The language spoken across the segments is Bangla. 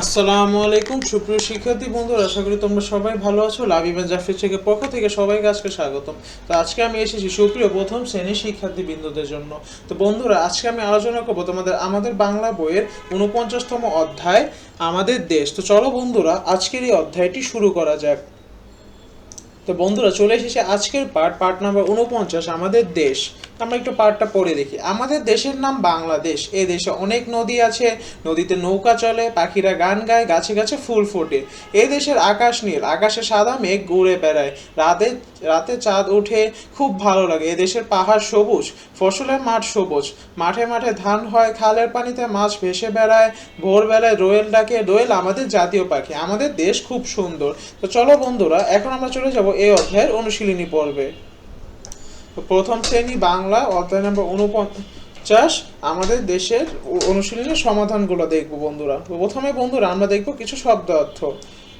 আসসালামু আলাইকুম, সুপ্রিয় শিক্ষার্থী বন্ধুরা, আশা করি তোমরা সবাই ভালো আছো। লাভিবান জাফর থেকে পক্ষ থেকে সবাইকে আজকে স্বাগতম। তো আজকে আমি এসেছি সুপ্রিয় প্রথম শ্রেণির শিক্ষার্থী বিন্দুদের জন্য। তো বন্ধুরা, আজকে আমি আলোচনা করব তোমাদের আমাদের বাংলা বইয়ের উনপঞ্চাশতম অধ্যায়, আমাদের দেশ। তো চলো বন্ধুরা, আজকের এই অধ্যায়টি শুরু করা যাক। তো বন্ধুরা, চলে এসেছে আজকের পার্ট পার্ট নাম্বার উনপঞ্চাশ, আমাদের দেশ। আমরা একটু পার্টটা পড়ে দেখি। আমাদের দেশের নাম বাংলাদেশ। এ দেশে অনেক নদী আছে, নদীতে নৌকা চলে, পাখিরা গান গায়, গাছে গাছে ফুল ফোটে। এ দেশের আকাশ নীল, আকাশে সাদা মেঘ ঘুরে বেড়ায়। রাতে রাতে চাঁদ ওঠে, খুব ভালো লাগে। এ দেশের পাহাড় সবুজ, ফসলের মাঠ সবুজ। মাঠে মাঠে ধান হয়, খালের পানিতে মাছ ভেসে বেড়ায়। ভোরবেলায় রোয়েল ডাকে, রোয়েল আমাদের জাতীয় পাখি। আমাদের দেশ খুব সুন্দর। তো চলো বন্ধুরা, এখন আমরা চলে যাব এই অধ্যায়ের অনুশীলনী পর্বে। প্রথম শ্রেণি বাংলা, অধ্যায় নম্বর উনপঞ্চাশ আমাদের দেশের অনুশীলনের সমাধানগুলো দেখব বন্ধুরা। প্রথমে বন্ধুরা, আমরা দেখব কিছু শব্দ অর্থ।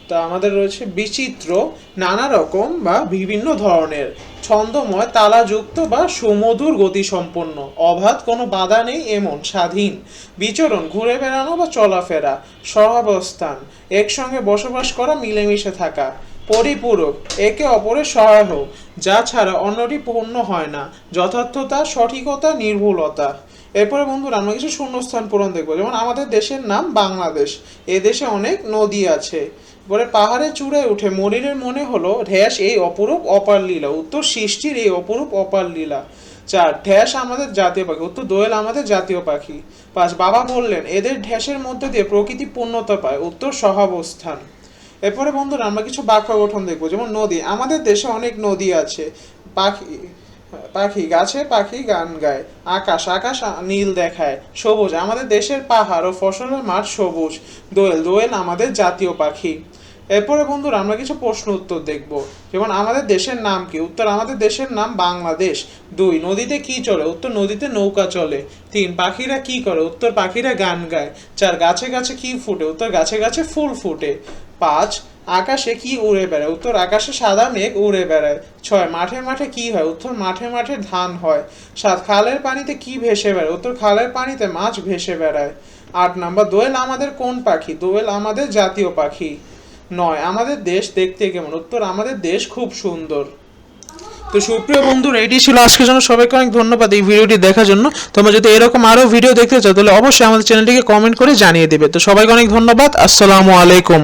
তা আমাদের রয়েছে বিচিত্র, নানা রকম বা বিভিন্ন ধরনের, ছন্দময়, তালাযুক্ত বা সুমধুর গতিসম্পন্ন। অবাধ, কোনো বাধা নেই, এমন, স্বাধীন। বিচরণ, ঘুরে বেড়ানো বা চলাফেরা, সহাবস্থান, একসঙ্গে বসবাস করা, মিলেমিশে থাকা। পরিপূরক, একে অপরের সহায়ক, যা ছাড়া অন্যটি পূর্ণ হয় না। যথার্থতা, সঠিকতা, নির্ভুলতা। এরপরে বন্ধুরা, আমরা কিছু শূন্যস্থান পূরণ দেখব। যেমন আমাদের দেশের নাম বাংলাদেশ। এ দেশে অনেক নদী আছে। পরে পাহাড়ে চূড়ায় উঠে মনিরের মনে হলো, ঢ্যাস এই অপরূপ অপার লীলা। উত্তর, সৃষ্টির এই অপরূপ অপার লীলা। চার, ঢ্যাস আমাদের জাতীয় পাখি। উত্তর, দোয়েল আমাদের জাতীয় পাখি। পাঁচ, বাবা বললেন, এদের ঢ্যাসের মধ্যে দিয়ে প্রকৃতি পূর্ণতা পায়। উত্তর, সহাবস্থান। এরপরে বন্ধুরা আমরা কিছু বাক্য গঠন দেখব, যেমন নদী। আমাদের দেশে অনেক নদী আছে, পাখি পাখি গাছে পাখি গান গায়, আকাশ আকাশ নীল দেখায়, সবুজ। আমাদের দেশের পাহাড় ও ফসলের মাঠ সবুজ। দোয়েল দোয়েল আমাদের জাতীয় পাখি। এরপরে বন্ধুরা আমরা কিছু প্রশ্ন উত্তর দেখব। যেমন, আমাদের দেশের নাম কি? উত্তর, আমাদের দেশের নাম বাংলাদেশ। দুই, নদীতে কি চলে? উত্তর, নদীতে নৌকা চলে। তিন, পাখিরা কি করে? উত্তর, পাখিরা গান গায়। চার, গাছে গাছে কি ফুটে? উত্তর, গাছে গাছে ফুল ফুটে। পাঁচ, আকাশে কি উড়ে বেড়ায়? উত্তর, আকাশে সাদা মেঘ উড়ে বেড়ায়। ছয়, মাঠে মাঠে কি হয়? উত্তর, মাঠে মাঠে ধান হয়। সাত, খালের পানিতে কি ভেসে বেড়ায়? উত্তর, খালের পানিতে মাছ ভেসে বেড়ায়। আট, নাম্বার, দোয়েল আমাদের কোন পাখি? দোয়েল আমাদের জাতীয় পাখি। নয়, আমাদের দেশ দেখতে কেমন? উত্তর, আমাদের দেশ খুব সুন্দর। তো সুপ্রিয় বন্ধুরা এটি ছিল? আজকের জন্য সবাইকে অনেক ধন্যবাদ এই ভিডিওটি দেখার জন্য। তোমরা যদি এরকম আরও ভিডিও দেখতে চাও, তাহলে অবশ্যই আমাদের চ্যানেলটিকে কমেন্ট করে জানিয়ে দেবে। তো সবাইকে অনেক ধন্যবাদ। আসসালামু আলাইকুম।